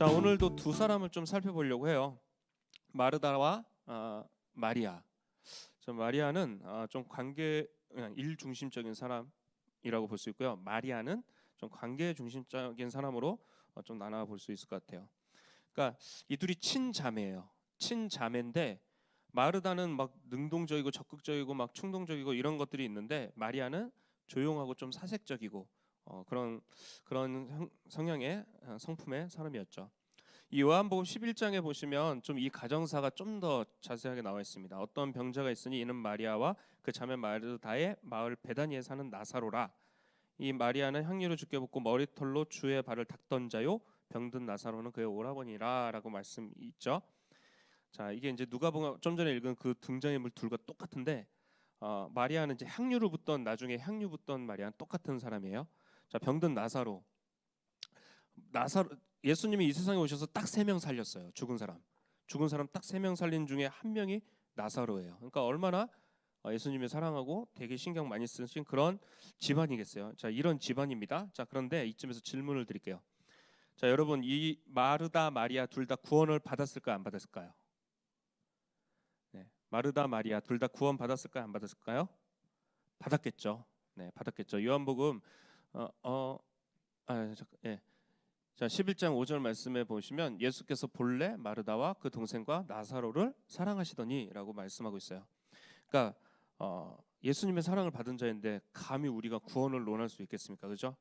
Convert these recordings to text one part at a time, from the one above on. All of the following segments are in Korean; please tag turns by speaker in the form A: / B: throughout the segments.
A: 자 오늘도 두 사람을 좀 살펴보려고 해요. 마르다와 아, 마리아. 저 마리아는 아, 좀 관계 그냥 일 중심적인 사람이라고 볼 수 있고요. 마리아는 좀 관계 중심적인 사람으로 어, 좀 나눠 볼 수 있을 것 같아요. 그러니까 이 둘이 친자매예요. 친자매인데 마르다는 막 능동적이고 적극적이고 막 충동적이고 이런 것들이 있는데 마리아는 조용하고 좀 사색적이고 어, 그런 그런 성- 성향의 어, 성품의 사람이었죠. 이 요한복음 11장에 보시면 좀 이 가정사가 좀 더 자세하게 나와 있습니다. 어떤 병자가 있으니 이는 마리아와 그 자매 마르다의 마을 베다니에 사는 나사로라. 이 마리아는 향유를 주께 붓고 머리털로 주의 발을 닦던 자요 병든 나사로는 그의 오라버니라라고 말씀 있죠. 자 이게 이제 누가복음 좀 전에 읽은 그 등장인물 둘과 똑같은데 어, 마리아는 이제 향유를 붓던 나중에 향유 붓던 마리아는 똑같은 사람이에요. 자 병든 나사로 나사로 예수님이 이 세상에 오셔서 딱 세 명 살렸어요. 죽은 사람 죽은 사람 딱 세 명 살린 중에 한 명이 나사로예요. 그러니까 얼마나 어, 예수님이 사랑하고 되게 신경 많이 쓰신 그런 집안이겠어요. 자 이런 집안입니다. 자 그런데 이쯤에서 질문을 드릴게요. 자 여러분 이 마르다 마리아 둘 다 구원을 받았을까요? 안 받았을까요? 네, 마르다 마리아 둘 다 구원 받았을까요? 안 받았을까요? 받았겠죠. 네, 받았겠죠. 요한복음 어, 어 아, 잠깐, 예. 자, 11장 5절 말씀에 보시면 예수께서 본래 마르다와 그 동생과 나사로를 사랑하시더니라고 말씀하고 있어요. 그러니까 어, 예수님의 사랑을 받은 자인데 감히 우리가 구원을 논할 수 있겠습니까? 그죠?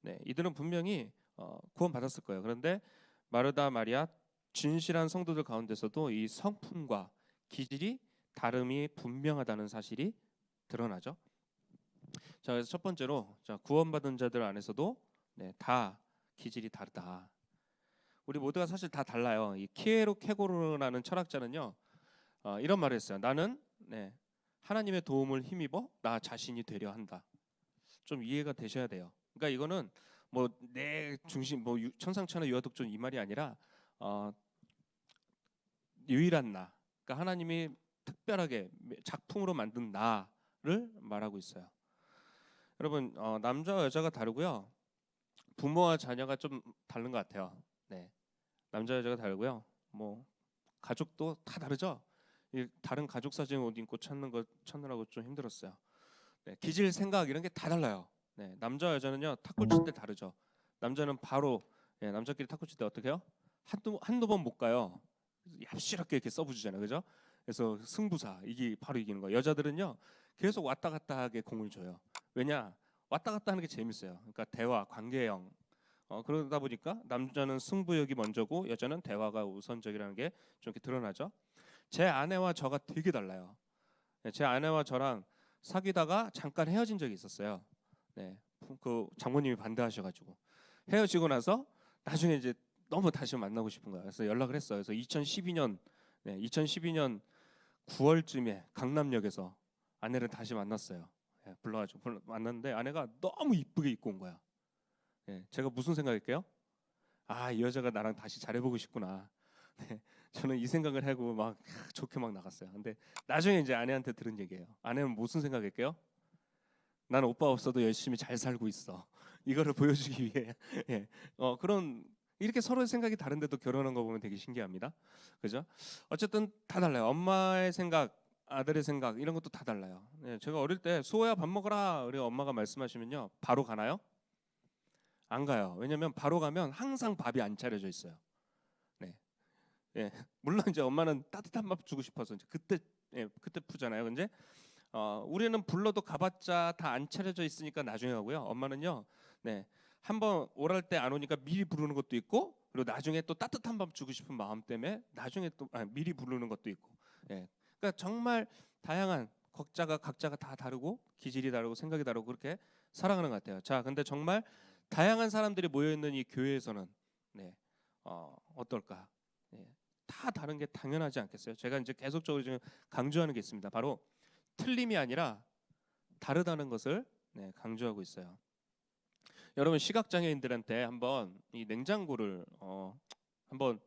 A: 네, 이들은 분명히 어, 구원 받았을 거예요. 그런데 마르다 마리아 진실한 성도들 가운데서도 이 성품과 기질이 다름이 분명하다는 사실이 드러나죠. 자, 그래서 첫 번째로 자, 구원받은 자들 안에서도 네, 다 기질이 다르다. 우리 모두가 사실 다 달라요. 이 키에로 케고르라는 철학자는요 어, 이런 말을 했어요. 나는 네, 하나님의 도움을 힘입어 나 자신이 되려 한다. 좀 이해가 되셔야 돼요. 그러니까 이거는 뭐 내 중심 뭐 유- 천상천하 유아독존 이 말이 아니라 어, 유일한 나. 그러니까 하나님이 특별하게 작품으로 만든 나를 말하고 있어요. 여러분 어, 남자와 여자가 다르고요. 부모와 자녀가 좀 다른 것 같아요. 네, 남자 여자가 다르고요. 뭐 가족도 다 다르죠. 이 다른 가족 사진 옷 입고 찾는 거 찾느라고 좀 힘들었어요. 네, 기질 생각 이런 게 다 달라요. 네, 남자 여자는요 탁구 칠 때 다르죠. 남자는 바로 예, 남자끼리 탁구 칠 때 어떻게 해요? 한두 한두 번 못 가요. 얍실하게 이렇게 서브주잖아요, 그죠? 그래서 승부사 이기 바로 이기는 거. 여자들은요 계속 왔다 갔다 하게 공을 줘요. 왜냐 왔다 갔다 하는 게 재밌어요. 그러니까 대화, 관계형. 어, 그러다 보니까 남자는 승부욕이 먼저고 여자는 대화가 우선적이라는 게 좀 이렇게 드러나죠. 제 아내와 저가 되게 달라요. 네, 제 아내와 저랑 사귀다가 잠깐 헤어진 적이 있었어요. 네, 그 장모님이 반대하셔가지고 헤어지고 나서 나중에 이제 너무 다시 만나고 싶은 거야. 그래서 연락을 했어요. 그래서 2012년, 네, 2012년 9월쯤에 강남역에서 아내를 다시 만났어요. 예, 불러가지고 불러- 만났는데 아내가 너무 이쁘게 입고 온 거야. 예, 제가 무슨 생각일게요? 아, 이 여자가 나랑 다시 잘해보고 싶구나. 네, 저는 이 생각을 하고 막 캬, 좋게 막 나갔어요. 근데 나중에 이제 아내한테 들은 얘기예요. 아내는 무슨 생각일게요? 나는 오빠 없어도 열심히 잘 살고 있어. 이거를 보여주기 위해 예, 어, 그런 이렇게 서로의 생각이 다른데도 결혼한 거 보면 되게 신기합니다. 그죠? 어쨌든 다 달라요. 엄마의 생각, 아들의 생각 이런 것도 다 달라요. 예, 제가 어릴 때 수호야 밥 먹어라 우리 엄마가 말씀하시면요 바로 가나요? 안 가요. 왜냐하면 바로 가면 항상 밥이 안 차려져 있어요. 네, 예, 물론 이제 엄마는 따뜻한 밥 주고 싶어서 이제 그때 예, 그때 푸잖아요. 근데 어, 우리는 불러도 가봤자 다 안 차려져 있으니까 나중에 가고요. 엄마는요, 네, 한번 오랄 때 안 오니까 미리 부르는 것도 있고 그리고 나중에 또 따뜻한 밥 주고 싶은 마음 때문에 나중에 또 아, 미리 부르는 것도 있고, 예, 그러니까 정말 다양한 각자가 각자가 다 다르고 기질이 다르고 생각이 다르고 그렇게 살아가는 것 같아요. 자, 근데 정말 다양한 사람들이 모여 있는 이 교회에서는 네, 어, 어떨까? 네, 다 다른 게 당연하지 않겠어요? 제가 이제 계속적으로 지금 강조하는 게 있습니다. 바로 틀림이 아니라 다르다는 것을 네, 강조하고 있어요. 여러분 시각 장애인들한테 한번 이 냉장고를 어, 한번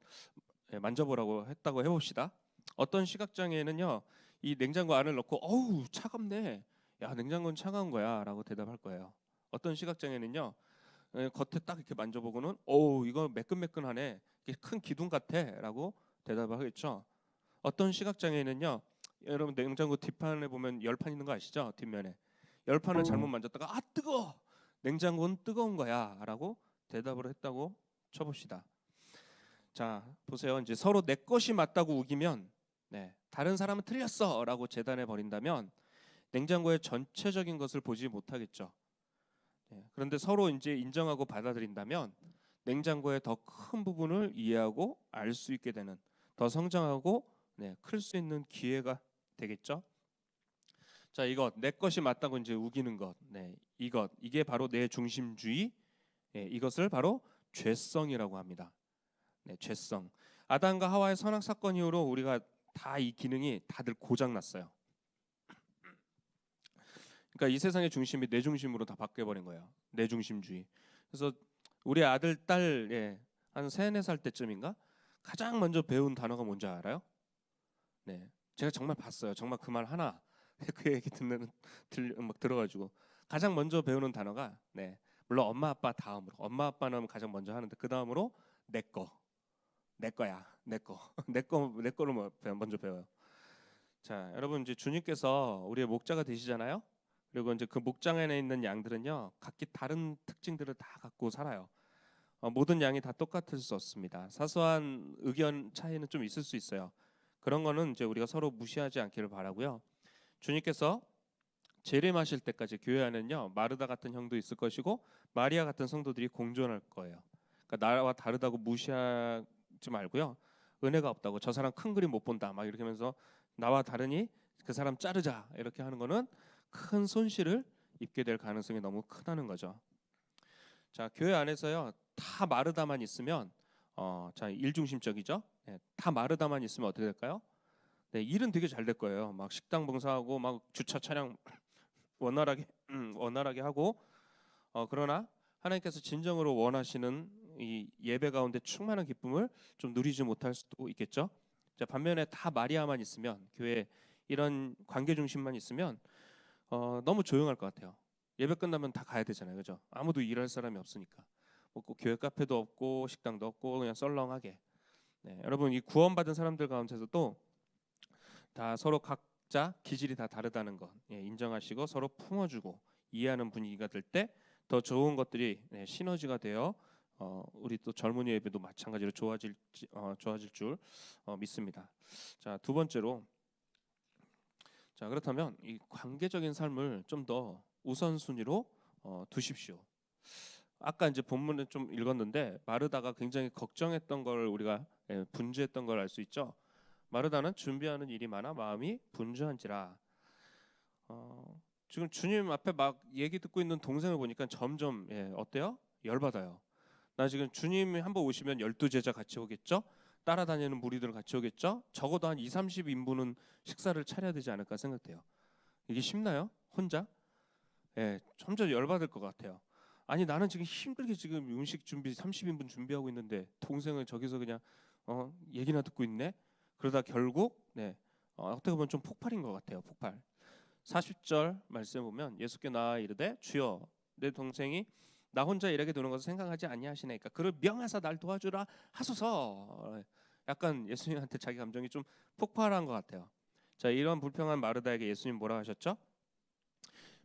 A: 예, 만져보라고 했다고 해봅시다. 어떤 시각 장애인은요 이 냉장고 안을 넣고 어우 차갑네. 야 냉장고는 차가운 거야라고 대답할 거예요. 어떤 시각 장애는요 예, 겉에 딱 이렇게 만져보고는 어우 이거 매끈매끈하네. 큰 기둥 같아라고 대답을 하겠죠. 어떤 시각 장애인은요. 여러분 냉장고 뒷판에 보면 열판 있는 거 아시죠? 뒷면에 열판을 잘못 만졌다가 아 뜨거. 냉장고는 뜨거운 거야라고 대답을 했다고 쳐봅시다. 자 보세요. 이제 서로 내 것이 맞다고 우기면 네, 다른 사람은 틀렸어라고 재단해 버린다면 냉장고의 전체적인 것을 보지 못하겠죠. 네, 그런데 서로 이제 인정하고 받아들인다면 냉장고의 더 큰 부분을 이해하고 알 수 있게 되는 더 성장하고 네, 클 수 있는 기회가 되겠죠. 자, 이것 내 것이 맞다고 이제 우기는 것, 네, 이것 이게 바로 내 중심주의, 네, 이것을 바로 죄성이라고 합니다. 네, 죄성. 아담과 하와의 선악 사건 이후로 우리가 다 이 기능이 다들 고장 났어요. 그러니까 이 세상의 중심이 내 중심으로 다 바뀌어 버린 거예요. 내 중심주의. 그래서 우리 아들 딸 예, 한 세네 살 때쯤인가 가장 먼저 배운 단어가 뭔지 알아요? 네, 제가 정말 봤어요. 정말 그 말 하나 그 얘기 듣는 들막 들어가지고 가장 먼저 배우는 단어가 네, 물론 엄마 아빠 다음으로 엄마 아빠는 가장 먼저 하는데 그 다음으로 내 거, 내 거야, 내 거, 내 거, 내 거를 뭐 배- 먼저 배워요. 자, 여러분 이제 주님께서 우리의 목자가 되시잖아요. 그리고 이제 그 목장 안에 있는 양들은요 각기 다른 특징들을 다 갖고 살아요. 어, 모든 양이 다 똑같을 수 없습니다. 사소한 의견 차이는 좀 있을 수 있어요. 그런 거는 이제 우리가 서로 무시하지 않기를 바라고요. 주님께서 재림하실 때까지 교회 안에는요 마르다 같은 형도 있을 것이고 마리아 같은 성도들이 공존할 거예요. 그러니까 나와 다르다고 무시하 지 말고요. 은혜가 없다고 저 사람 큰 그림 못 본다 막 이렇게 하면서 나와 다르니 그 사람 자르자 이렇게 하는 거는 큰 손실을 입게 될 가능성이 너무 크다는 거죠. 자 교회 안에서요 다 마르다만 있으면 어자 일중심적이죠. 예, 다 마르다만 있으면 어떻게 될까요? 네 일은 되게 잘 될 거예요. 막 식당 봉사하고 막 주차 차량 원활하게 음, 원활하게 하고 어 그러나 하나님께서 진정으로 원하시는 이 예배 가운데 충만한 기쁨을 좀 누리지 못할 수도 있겠죠. 자 반면에 다 마리아만 있으면 교회 이런 관계 중심만 있으면 어, 너무 조용할 것 같아요. 예배 끝나면 다 가야 되잖아요, 그죠? 아무도 일할 사람이 없으니까. 뭐꼭 교회 카페도 없고 식당도 없고 그냥 썰렁하게. 네, 여러분 이 구원받은 사람들 가운데서도 다 서로 각자 기질이 다 다르다는 것 예, 인정하시고 서로 품어주고 이해하는 분위기가 될 때 더 좋은 것들이 네, 시너지가 되어 어, 우리 또 젊은이 예배도 마찬가지로 좋아질 어, 좋아질 줄 어, 믿습니다. 자 두 번째로 자 그렇다면 이 관계적인 삶을 좀 더 우선순위로 어, 두십시오. 아까 이제 본문을 좀 읽었는데 마르다가 굉장히 걱정했던 걸 우리가 예, 분주했던 걸 알 수 있죠. 마르다는 준비하는 일이 많아 마음이 분주한지라. 어, 지금 주님 앞에 막 얘기 듣고 있는 동생을 보니까 점점 예, 어때요? 열받아요. 나 지금 주님이 한번 오시면 열두 제자 같이 오겠죠? 따라다니는 무리들 같이 오겠죠? 적어도 한 2, 30인분은 식사를 차려야 되지 않을까 생각돼요. 이게 쉽나요? 혼자? 예, 점점 열받을 것 같아요. 아니 나는 지금 힘들게 지금 음식 준비 30인분 준비하고 있는데 동생을 저기서 그냥 어, 얘기나 듣고 있네. 그러다 결국 네 어, 어떻게 보면 좀 폭발인 것 같아요. 폭발. 40절 말씀 보면 예수께 나아 이르되 주여 내 동생이 나 혼자 일하게 되는 것을 생각하지 아니하시나이까 그를 명하사 날 도와주라 하소서. 약간 예수님한테 자기 감정이 좀 폭발한 것 같아요. 자 이런 불평한 마르다에게 예수님 뭐라 하셨죠?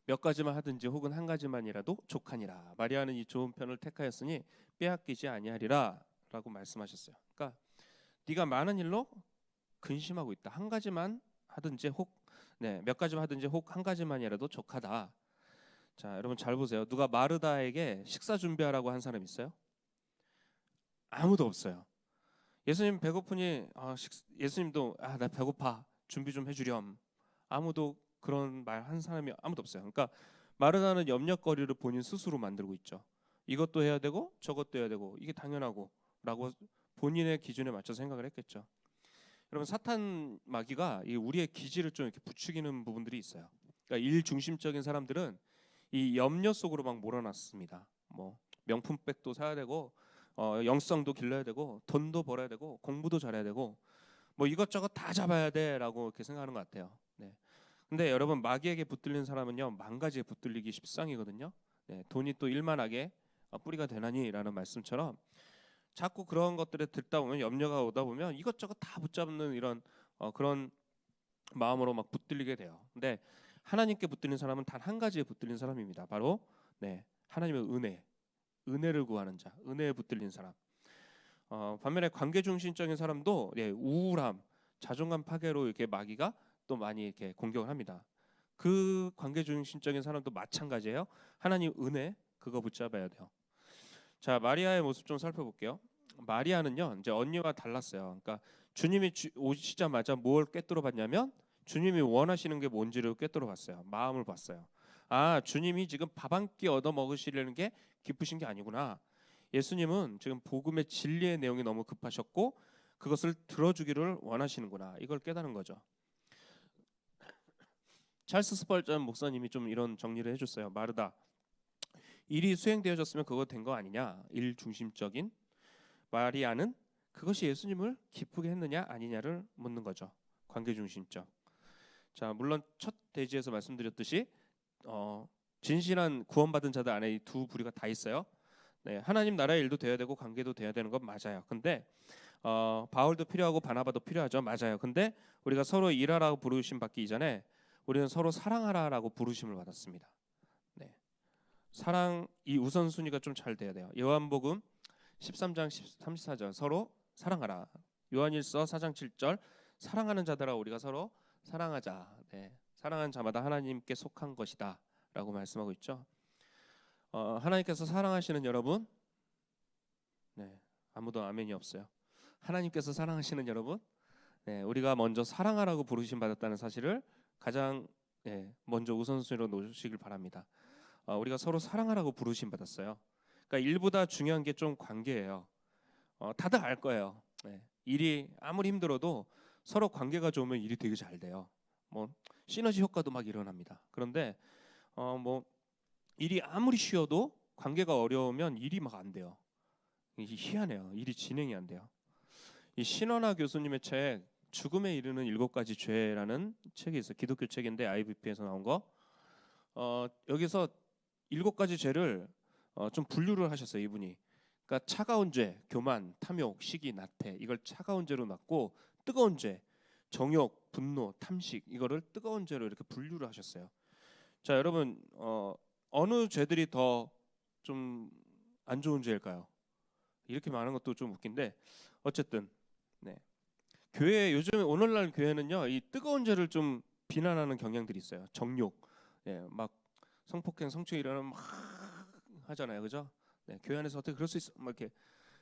A: 몇 가지만 하든지 혹은 한 가지만이라도 족하니라. 마리아는 이 좋은 편을 택하였으니 빼앗기지 아니하리라라고 말씀하셨어요. 그러니까 네가 많은 일로 근심하고 있다. 한 가지만 하든지 혹 네, 몇 가지만 하든지 혹 한 가지만이라도 족하다. 자, 여러분 잘 보세요. 누가 마르다에게 식사 준비하라고 한 사람 있어요? 아무도 없어요. 예수님 배고프니 아, 식, 예수님도 아, 나 배고파. 준비 좀 해주렴. 아무도 그런 말 한 사람이 아무도 없어요. 그러니까 마르다는 염려거리를 본인 스스로 만들고 있죠. 이것도 해야 되고 저것도 해야 되고 이게 당연하고라고 본인의 기준에 맞춰 생각을 했겠죠. 여러분 사탄 마귀가 이 우리의 기질을 좀 이렇게 부추기는 부분들이 있어요. 그러니까 일 중심적인 사람들은 이 염려 속으로 막 몰아놨습니다. 뭐 명품백도 사야 되고 어, 영성도 길러야 되고 돈도 벌어야 되고 공부도 잘해야 되고 뭐 이것저것 다 잡아야 돼라고 이렇게 생각하는 것 같아요. 네. 근데 여러분 마귀에게 붙들린 사람은요 망가지에 붙들리기 십상이거든요. 네, 돈이 또 일만하게 어, 뿌리가 되나니라는 말씀처럼 자꾸 그런 것들에 듣다 보면 염려가 오다 보면 이것저것 다 붙잡는 이런 어, 그런 마음으로 막 붙들리게 돼요. 근데 하나님께 붙들린 사람은 단 한 가지에 붙들린 사람입니다. 바로 네 하나님의 은혜, 은혜를 구하는 자, 은혜에 붙들린 사람. 어, 반면에 관계 중심적인 사람도 예, 우울함, 자존감 파괴로 이렇게 마귀가 또 많이 이렇게 공격을 합니다. 그 관계 중심적인 사람도 마찬가지예요. 하나님 은혜 그거 붙잡아야 돼요. 자 마리아의 모습 좀 살펴볼게요. 마리아는요 이제 언니와 달랐어요. 그러니까 주님이 주, 오시자마자 뭘 꿰뚫어 봤냐면 주님이 원하시는 게 뭔지를 꿰뚫어 봤어요. 마음을 봤어요. 아 주님이 지금 밥 한 끼 얻어 먹으시려는 게 기쁘신 게 아니구나. 예수님은 지금 복음의 진리의 내용이 너무 급하셨고 그것을 들어주기를 원하시는구나. 이걸 깨달은 거죠. 찰스 스펄전 목사님이 좀 이런 정리를 해줬어요. 마르다 일이 수행되어졌으면 그거 된 거 아니냐? 일 중심적인 마리아는 그것이 예수님을 기쁘게 했느냐 아니냐를 묻는 거죠. 관계 중심적. 자 물론 첫 대지에서 말씀드렸듯이 어, 진실한 구원받은 자들 안에 이 두 부류가 다 있어요. 네, 하나님 나라의 일도 돼야 되고 관계도 돼야 되는 건 맞아요. 근데 어, 바울도 필요하고 바나바도 필요하죠. 맞아요. 근데 우리가 서로 일하라고 부르심 받기 이전에 우리는 서로 사랑하라라고 부르심을 받았습니다. 네. 사랑 이 우선순위가 좀 잘 돼야 돼요. 요한복음 13장 34절 서로 사랑하라. 요한일서 4장 7절 사랑하는 자들아 우리가 서로 사랑하자. 네. 사랑하는 자마다 하나님께 속한 것이다라고 말씀하고 있죠. 어, 하나님께서 사랑하시는 여러분, 네 아무도 아멘이 없어요. 하나님께서 사랑하시는 여러분, 네 우리가 먼저 사랑하라고 부르심 받았다는 사실을 가장 네, 먼저 우선순위로 놓으시길 바랍니다. 어, 우리가 서로 사랑하라고 부르심 받았어요. 그러니까 일보다 중요한 게 좀 관계예요. 어, 다들 알 거예요. 네, 일이 아무리 힘들어도 서로 관계가 좋으면 일이 되게 잘 돼요. 뭐 시너지 효과도 막 일어납니다. 그런데 어, 뭐 일이 아무리 쉬워도 관계가 어려우면 일이 막 안 돼요. 희한해요. 일이 진행이 안 돼요. 이 신원아 교수님의 책 죽음에 이르는 일곱 가지 죄라는 책이 있어요. 기독교 책인데 IVP에서 나온 거. 어, 여기서 일곱 가지 죄를 어, 좀 분류를 하셨어요. 이분이. 그러니까 차가운 죄, 교만, 탐욕, 시기, 나태 이걸 차가운 죄로 놨고 뜨거운 죄, 정욕, 분노, 탐식 이거를 뜨거운 죄로 이렇게 분류를 하셨어요. 자, 여러분 어, 어느 죄들이 더 좀 안 좋은 죄일까요? 이렇게 말하는 것도 좀 웃긴데 어쨌든 네. 교회 요즘 오늘날 교회는요 이 뜨거운 죄를 좀 비난하는 경향들이 있어요. 정욕, 예, 막 성폭행, 성추행 이러는 막 하잖아요, 그죠? 네, 교회 안에서 어떻게 그럴 수 있어? 막 이렇게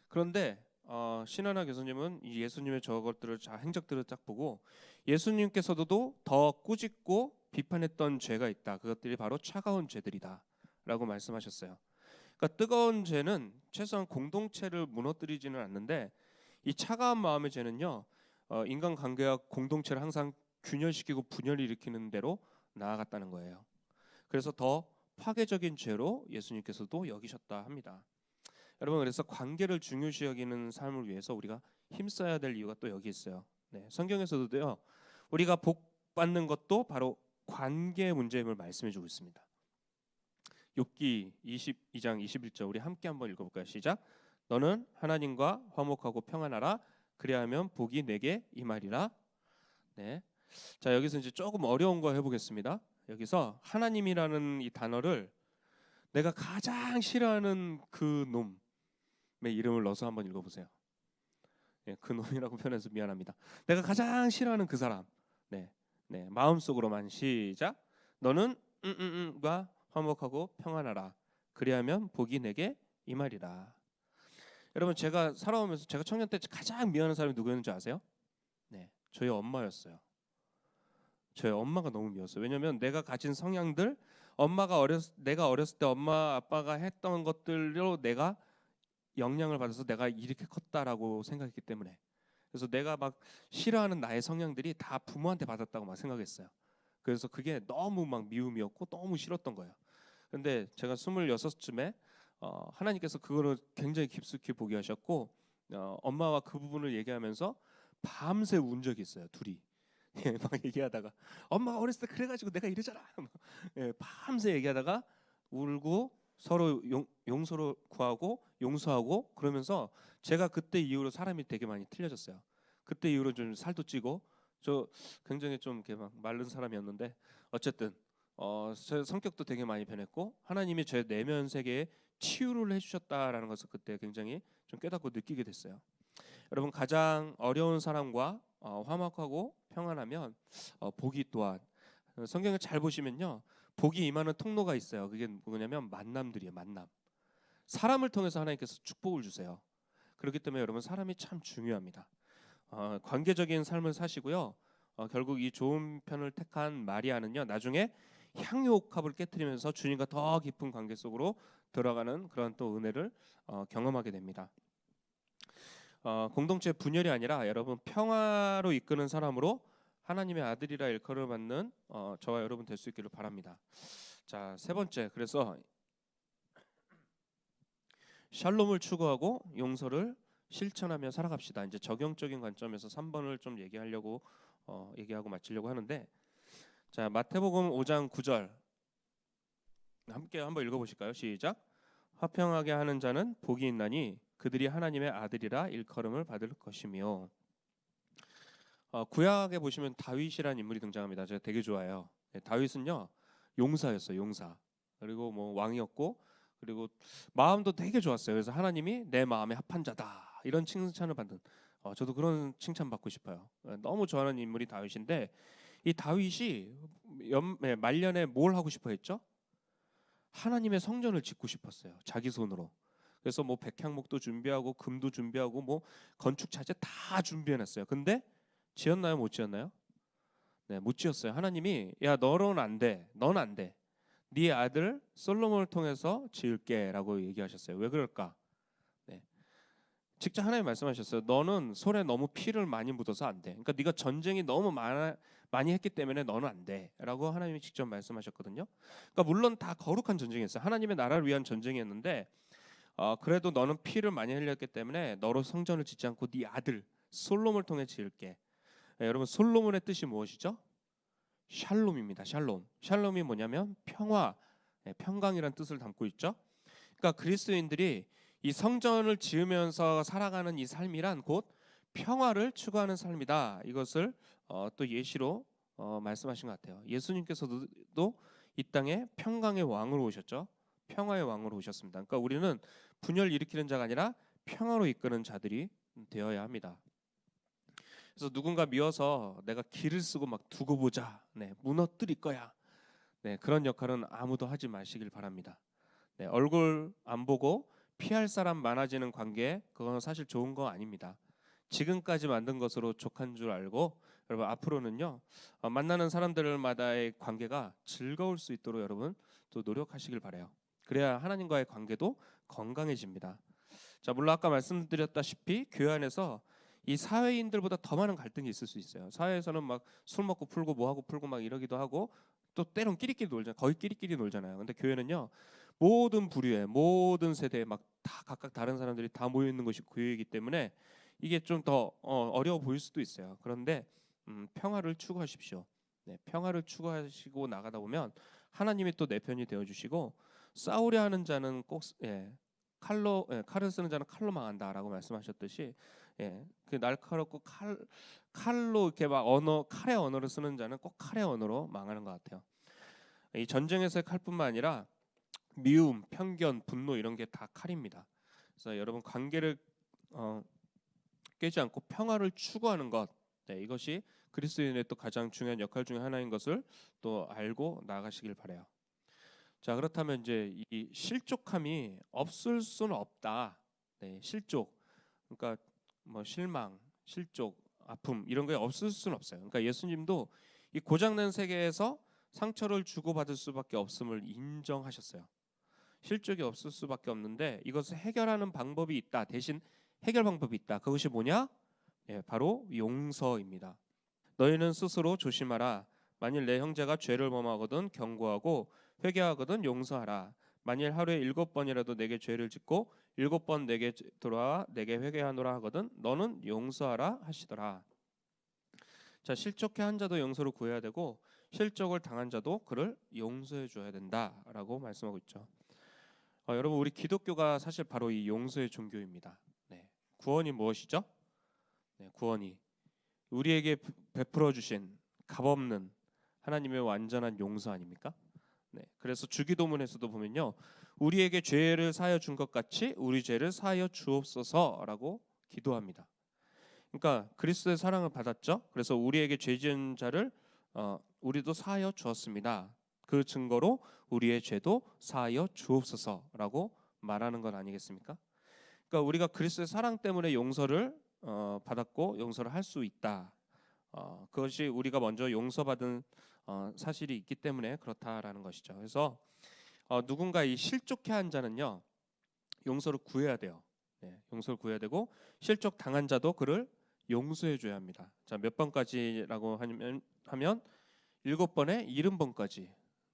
A: 그런데 어, 신하나 교수님은 이 예수님의 저것들을 자 행적들을 딱 보고 예수님께서도 더 꾸짖고 비판했던 죄가 있다. 그것들이 바로 차가운 죄들이다라고 말씀하셨어요. 그러니까 뜨거운 죄는 최소한 공동체를 무너뜨리지는 않는데 이 차가운 마음의 죄는요 어, 인간 관계와 공동체를 항상 균열시키고 분열을 일으키는 대로 나아갔다는 거예요. 그래서 더 파괴적인 죄로 예수님께서도 여기셨다 합니다. 여러분 그래서 관계를 중요시 여기는 삶을 위해서 우리가 힘써야 될 이유가 또 여기 있어요. 네, 성경에서도요 우리가 복 받는 것도 바로 관계 문제임을 말씀해 주고 있습니다. 욥기 22장 21절 우리 함께 한번 읽어 볼까요? 시작. 너는 하나님과 화목하고 평안하라. 그리하면 복이 내게 임하리라. 네. 자 여기서 이제 조금 어려운 거 해 보겠습니다. 여기서 하나님이라는 이 단어를 내가 가장 싫어하는 그 놈의 이름을 넣어서 한번 읽어보세요. 예, 그 놈이라고 표현해서 미안합니다. 내가 가장 싫어하는 그 사람. 네, 네 마음속으로만 시작. 너는 음음음과 화목하고 평안하라. 그리하면 복이 내게 임하리라. 여러분 제가 살아오면서 제가 청년 때 가장 미안한 사람이 누구였는지 아세요? 네, 저희 엄마였어요. 저희 엄마가 너무 미웠어요. 왜냐하면 내가 가진 성향들, 엄마가 어렸 내가 어렸을 때 엄마 아빠가 했던 것들로 내가 영향을 받아서 내가 이렇게 컸다라고 생각했기 때문에 그래서 내가 막 싫어하는 나의 성향들이 다 부모한테 받았다고 막 생각했어요. 그래서 그게 너무 막 미움이었고 너무 싫었던 거예요. 근데 제가 스물여섯쯤에 어, 하나님께서 그거를 굉장히 깊숙이 보게 하셨고 어, 엄마와 그 부분을 얘기하면서 밤새 운 적이 있어요. 둘이 예, 막 얘기하다가 엄마가 어렸을 때 그래가지고 내가 이러잖아. 막, 예, 밤새 얘기하다가 울고 서로 용, 용서를 구하고 용서하고 그러면서 제가 그때 이후로 사람이 되게 많이 틀려졌어요. 그때 이후로 좀 살도 찌고 저 굉장히 좀 이렇게 막 마른 사람이었는데 어쨌든 어, 제 성격도 되게 많이 변했고 하나님이 제 내면 세계에 치유를 해주셨다라는 것을 그때 굉장히 좀 깨닫고 느끼게 됐어요. 여러분 가장 어려운 사람과 어, 화목하고 평안하면 어, 복이 또한 어, 성경을 잘 보시면요 복이 임하는 통로가 있어요. 그게 뭐냐면 만남들이에요. 만남. 사람을 통해서 하나님께서 축복을 주세요. 그렇기 때문에 여러분 사람이 참 중요합니다. 어, 관계적인 삶을 사시고요. 어, 결국 이 좋은 편을 택한 마리아는요 나중에 향유옥합을 깨뜨리면서 주님과 더 깊은 관계 속으로 들어가는 그런 또 은혜를 어, 경험하게 됩니다. 어, 공동체 분열이 아니라 여러분 평화로 이끄는 사람으로 하나님의 아들이라 일컬을 받는 어, 저와 여러분 될 수 있기를 바랍니다. 자 세 번째 그래서 샬롬을 추구하고 용서를 실천하며 살아갑시다. 이제 적용적인 관점에서 3번을 좀 얘기하려고 어, 얘기하고 마치려고 하는데 자 마태복음 5장 9절 함께 한번 읽어 보실까요? 시작. 화평하게 하는 자는 복이 있나니 그들이 하나님의 아들이라 일컬음을 받을 것이며 어, 구약에 보시면 다윗이라는 인물이 등장합니다. 제가 되게 좋아해요. 네, 다윗은요 용사였어요. 용사 그리고 뭐 왕이었고 그리고 마음도 되게 좋았어요. 그래서 하나님이 내 마음에 합한 자다 이런 칭찬을 받는 어, 저도 그런 칭찬 받고 싶어요. 어, 너무 좋아하는 인물이 다윗인데 이 다윗이 연, 네, 말년에 뭘 하고 싶어 했죠? 하나님의 성전을 짓고 싶었어요. 자기 손으로. 그래서 뭐 백향목도 준비하고 금도 준비하고 뭐 건축 자재 다 준비해놨어요. 근데 지었나요? 못 지었나요? 네, 못 지었어요. 하나님이 야 너는 안 돼, 넌 안 돼. 네 아들 솔로몬을 통해서 지을게라고 얘기하셨어요. 왜 그럴까? 네. 직접 하나님 말씀하셨어요. 너는 손에 너무 피를 많이 묻어서 안 돼. 그러니까 네가 전쟁이 너무 많아, 많이 했기 때문에 너는 안 돼라고 하나님이 직접 말씀하셨거든요. 그러니까 물론 다 거룩한 전쟁이었어요. 하나님의 나라를 위한 전쟁이었는데 어, 그래도 너는 피를 많이 흘렸기 때문에 너로 성전을 짓지 않고 네 아들 솔로몬을 통해 지을게. 네, 여러분 솔로몬의 뜻이 무엇이죠? 샬롬입니다. 샬롬. 샬롬이 뭐냐면 평화, 네, 평강이란 뜻을 담고 있죠. 그러니까 그리스도인들이 이 성전을 지으면서 살아가는 이 삶이란 곧 평화를 추구하는 삶이다. 이것을 어, 또 예시로 어, 말씀하신 것 같아요. 예수님께서도 이 땅에 평강의 왕으로 오셨죠. 평화의 왕으로 오셨습니다. 그러니까 우리는 분열 일으키는 자가 아니라 평화로 이끄는 자들이 되어야 합니다. 그래서 누군가 미워서 내가 길을 쓰고 막 두고 보자, 네, 무너뜨릴 거야, 네, 그런 역할은 아무도 하지 마시길 바랍니다. 네, 얼굴 안 보고 피할 사람 많아지는 관계, 그거는 사실 좋은 거 아닙니다. 지금까지 만든 것으로 족한 줄 알고 여러분 앞으로는요 어, 만나는 사람들마다의 관계가 즐거울 수 있도록 여러분 또 노력하시길 바래요. 그래야 하나님과의 관계도 건강해집니다. 자 물론 아까 말씀드렸다시피 교회 안에서 이 사회인들보다 더 많은 갈등이 있을 수 있어요. 사회에서는 막 술 먹고 풀고 뭐 하고 풀고 막 이러기도 하고 또 때론 끼리끼리 놀잖아요. 거의 끼리끼리 놀잖아요. 근데 교회는요 모든 부류의 모든 세대에 막 다 각각 다른 사람들이 다 모여 있는 것이 교회이기 때문에 이게 좀 더 어, 어려워 보일 수도 있어요. 그런데 음, 평화를 추구하십시오. 네, 평화를 추구하시고 나가다 보면 하나님이 또 내 편이 되어 주시고 싸우려 하는 자는 꼭 예, 칼로 예, 칼을 쓰는 자는 칼로 망한다라고 말씀하셨듯이 예, 그 날카롭고 칼 칼로 이렇게 막 언어 칼의 언어를 쓰는 자는 꼭 칼의 언어로 망하는 것 같아요. 이 전쟁에서의 칼뿐만 아니라 미움, 편견, 분노 이런 게 다 칼입니다. 그래서 여러분 관계를 어, 깨지 않고 평화를 추구하는 것 네, 이것이 그리스도인의 또 가장 중요한 역할 중에 하나인 것을 또 알고 나가시길 바래요. 자 그렇다면 이제 이 실족함이 없을 수는 없다. 네, 실족 그러니까 뭐 실망, 실족, 아픔 이런 게 없을 수는 없어요. 그러니까 예수님도 이 고장난 세계에서 상처를 주고받을 수밖에 없음을 인정하셨어요. 실족이 없을 수밖에 없는데 이것을 해결하는 방법이 있다. 대신 해결 방법이 있다. 그것이 뭐냐? 예, 바로 용서입니다. 너희는 스스로 조심하라. 만일 내 형제가 죄를 범하거든 경고하고 회개하거든 용서하라. 만일 하루에 일곱 번이라도 내게 죄를 짓고 일곱 번 내게 돌아와 내게 회개하노라 하거든 너는 용서하라 하시더라. 자 실족해 한 자도 용서를 구해야 되고 실족을 당한 자도 그를 용서해 줘야 된다라고 말씀하고 있죠. 어, 여러분 우리 기독교가 사실 바로 이 용서의 종교입니다. 네. 구원이 무엇이죠? 네, 구원이 우리에게 베- 베풀어 주신 값없는 하나님의 완전한 용서 아닙니까? 네. 그래서 주기도문에서도 보면요. 우리에게 죄를 사하여 준 것 같이 우리 죄를 사하여 주옵소서라고 기도합니다. 그러니까 그리스도의 사랑을 받았죠. 그래서 우리에게 죄 지은 자를 어, 우리도 사하여 주었습니다. 그 증거로 우리의 죄도 사하여 주옵소서라고 말하는 것 아니겠습니까? 그러니까 우리가 그리스도의 사랑 때문에 용서를 어, 받았고 용서를 할 수 있다. 어, 그것이 우리가 먼저 용서받은 어, 사실이 있기 때문에 그렇다라는 것이죠. 그래서 어, 누군가 이 실족해 한 자는요 용서를 구해야 돼요. 네, 용서를 구해야 되고 실족 당한 자도 그를 용서해 줘야 합니다. 자, 몇 번까지라고 하면 하면 일곱 번에 일흔 번까지.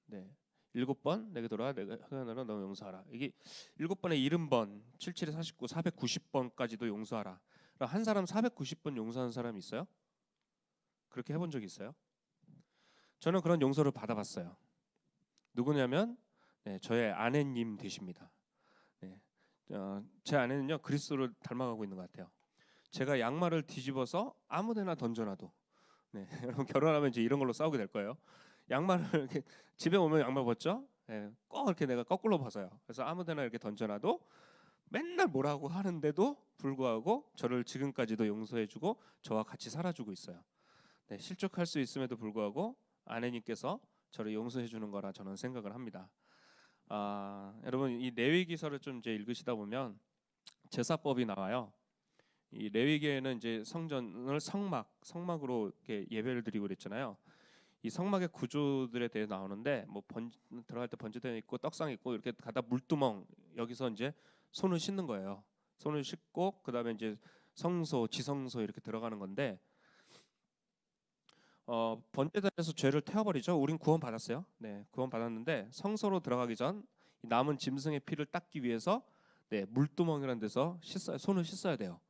A: 네. 일곱 번 내게 돌아 내가 하나로 너 용서하라. 이게 일곱 번에 일흔 번, 칠칠에 사십구, 사백구십 번까지도 용서하라. 한 사람 사백구십 번 용서하는 사람 있어요? 그렇게 해본 적 있어요? 저는 그런 용서를 받아봤어요. 누구냐면 네, 저의 아내님 되십니다. 네. 어, 제 아내는요 그리스도를 닮아가고 있는 것 같아요. 제가 양말을 뒤집어서 아무데나 던져놔도 네, 여러분 결혼하면 이제 이런 걸로 싸우게 될 거예요. 양말을 이렇게 집에 오면 양말 벗죠? 네, 꼭 이렇게 내가 거꾸로 벗어요. 그래서 아무데나 이렇게 던져놔도 맨날 뭐라고 하는데도 불구하고 저를 지금까지도 용서해주고 저와 같이 살아주고 있어요. 네, 실족할 수 있음에도 불구하고 아내님께서 저를 용서해주는 거라 저는 생각을 합니다. 아, 여러분 이 레위기서를 좀 이제 읽으시다 보면 제사법이 나와요. 이 레위기에는 이제 성전을 성막, 성막으로 이렇게 예배를 드리고 그랬잖아요. 이 성막의 구조들에 대해 나오는데 뭐 번, 들어갈 때 번제대 있고 떡상 있고 이렇게 가다 물두멍 여기서 이제 손을 씻는 거예요. 손을 씻고 그다음에 이제 성소, 지성소 이렇게 들어가는 건데 어, 번제단에서 죄를 태워버리죠. 우린 구원 받았어요. 네, 구원 받았는데 성소로 들어가기 전이 남은 짐승의 피를 닦기 위해서 네, 물두멍이라는 데서 씻어야 손을 씻어야 돼요.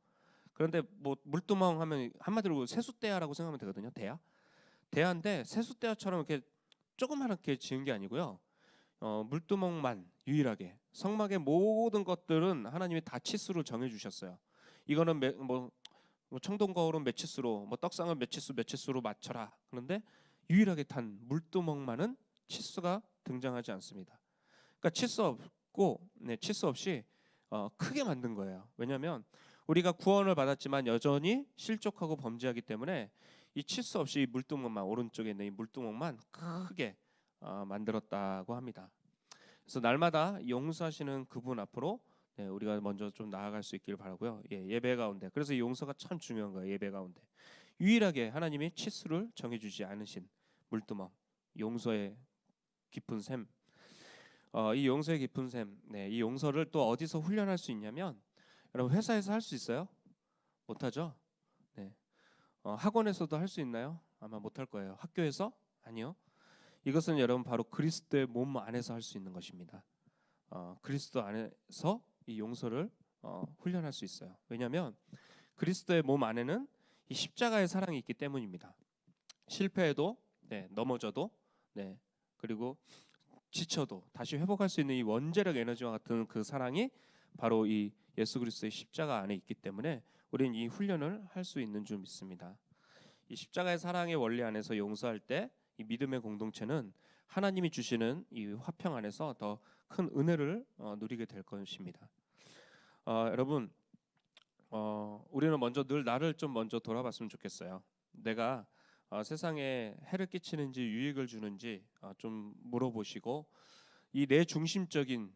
A: 그런데 뭐 물두멍 하면 한마디로 세숫대야라고 생각하면 되거든요. 대야. 대야인데 세숫대야처럼 이렇게 조그맣게 지은 게 아니고요. 어, 물두멍만 유일하게 성막의 모든 것들은 하나님이 다 치수로 정해 주셨어요. 이거는 매, 뭐, 뭐 청동 거울은 몇 치수로, 뭐 떡상은 몇 치수 몇 치수로 맞춰라. 그런데 유일하게 탄 물두멍만은 치수가 등장하지 않습니다. 그러니까 치수 없고, 네, 치수 없이 어, 크게 만든 거예요. 왜냐하면 우리가 구원을 받았지만 여전히 실족하고 범죄하기 때문에 이 치수 없이 이 물두멍만 오른쪽에 있는 이 물두멍만 크게 어, 만들었다고 합니다. 그래서 날마다 용서하시는 그분 앞으로 네, 우리가 먼저 좀 나아갈 수 있기를 바라고요. 예, 예배 가운데. 그래서 이 용서가 참 중요한 거예요. 예배 가운데. 유일하게 하나님이 치수를 정해 주지 않으신 물두멍, 용서의 깊은 샘. 어, 이 용서의 깊은 샘, 네, 이 용서를 또 어디서 훈련할 수 있냐면 여러분 회사에서 할 수 있어요? 못 하죠? 네, 어, 학원에서도 할 수 있나요? 아마 못 할 거예요. 학교에서? 아니요. 이것은 여러분 바로 그리스도의 몸 안에서 할 수 있는 것입니다. 어, 그리스도 안에서 이 용서를 어, 훈련할 수 있어요. 왜냐하면 그리스도의 몸 안에는 이 십자가의 사랑이 있기 때문입니다. 실패해도 네, 넘어져도 네, 그리고 지쳐도 다시 회복할 수 있는 이 원자력 에너지와 같은 그 사랑이 바로 이 예수 그리스도의 십자가 안에 있기 때문에 우리는 이 훈련을 할 수 있는 줄 믿습니다. 이 십자가의 사랑의 원리 안에서 용서할 때 이 믿음의 공동체는 하나님이 주시는 이 화평 안에서 더 큰 은혜를 어, 누리게 될 것입니다. 어, 여러분, 어, 우리는 먼저 늘 나를 좀 먼저 돌아봤으면 좋겠어요. 내가 어, 세상에 해를 끼치는지 유익을 주는지 어, 좀 물어보시고 이 내 중심적인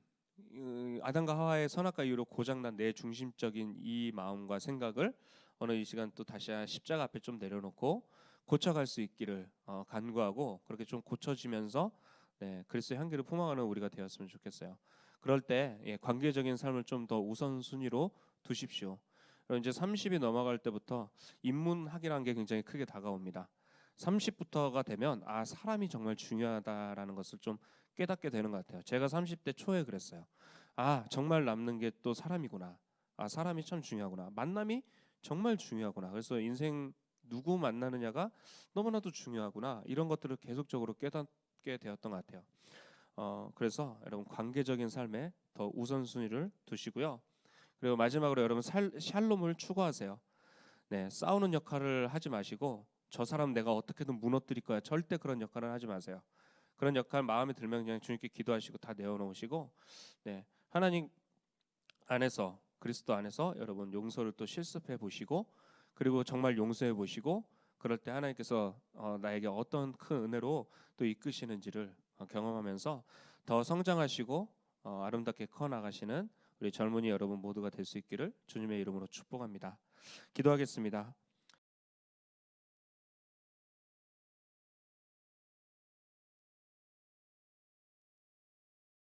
A: 음, 아담과 하와의 선악과 이후로 고장난 내 중심적인 이 마음과 생각을 어느 이 시간 또 다시 십자가 앞에 좀 내려놓고 고쳐갈 수 있기를 어, 간구하고 그렇게 좀 고쳐지면서 네, 그리스도의 향기를 품어가는 우리가 되었으면 좋겠어요. 그럴 때 예, 관계적인 삶을 좀 더 우선 순위로 두십시오. 그리고 이제 30이 넘어갈 때부터 인문학이라는 게 굉장히 크게 다가옵니다. 30부터가 되면 아 사람이 정말 중요하다라는 것을 좀 깨닫게 되는 것 같아요. 제가 30대 초에 그랬어요. 아 정말 남는 게 또 사람이구나. 아 사람이 참 중요하구나. 만남이 정말 중요하구나. 그래서 인생 누구 만나느냐가 너무나도 중요하구나. 이런 것들을 계속적으로 깨닫게 되었던 것 같아요. 어, 그래서 여러분 관계적인 삶에 더 우선순위를 두시고요. 그리고 마지막으로 여러분 살, 샬롬을 추구하세요. 네, 싸우는 역할을 하지 마시고 저 사람 내가 어떻게든 무너뜨릴 거야. 절대 그런 역할을 하지 마세요. 그런 역할 마음에 들면 그냥 주님께 기도하시고 다 내어놓으시고 네, 하나님 안에서 그리스도 안에서 여러분 용서를 또 실습해 보시고 그리고 정말 용서해 보시고 그럴 때 하나님께서 어, 나에게 어떤 큰 은혜로 또 이끄시는지를 어, 경험하면서 더 성장하시고 어, 아름답게 커 나가시는 우리 젊은이 여러분 모두가 될 수 있기를 주님의 이름으로 축복합니다. 기도하겠습니다.